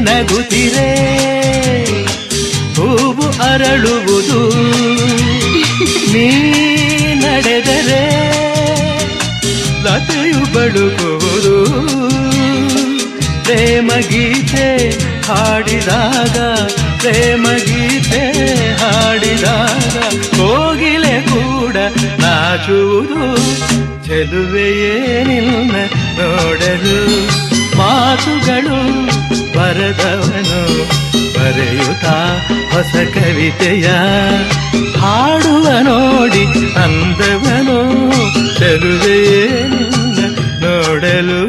ನಗುತ್ತಿರೆ? ಹೂವು ಅರಳುವುದು ನೀ ನಡೆದರೆ ಲತೆಯು ಬಳುಕುವುದು. ಪ್ರೇಮ ಗೀತೆ ಹಾಡಿದಾಗ ಪ್ರೇಮ ಗೀತೆ ಹಾಡಿದಾಗ ಕೋಗಿಲೆ ಕೂಡ ನಾಚುವುದು. ಚೆಲುವೆಯೇ ನಿನ್ನ ನೋಡಲು. ಬರದವನು ಬರೆಯುತ್ತ ಹೊಸ ಕವಿತೆಯ ಹಾಡುವ ನೋಡಿ ಅಂದವನು ಚೆಲುವೆಯೇ ನೋಡಲು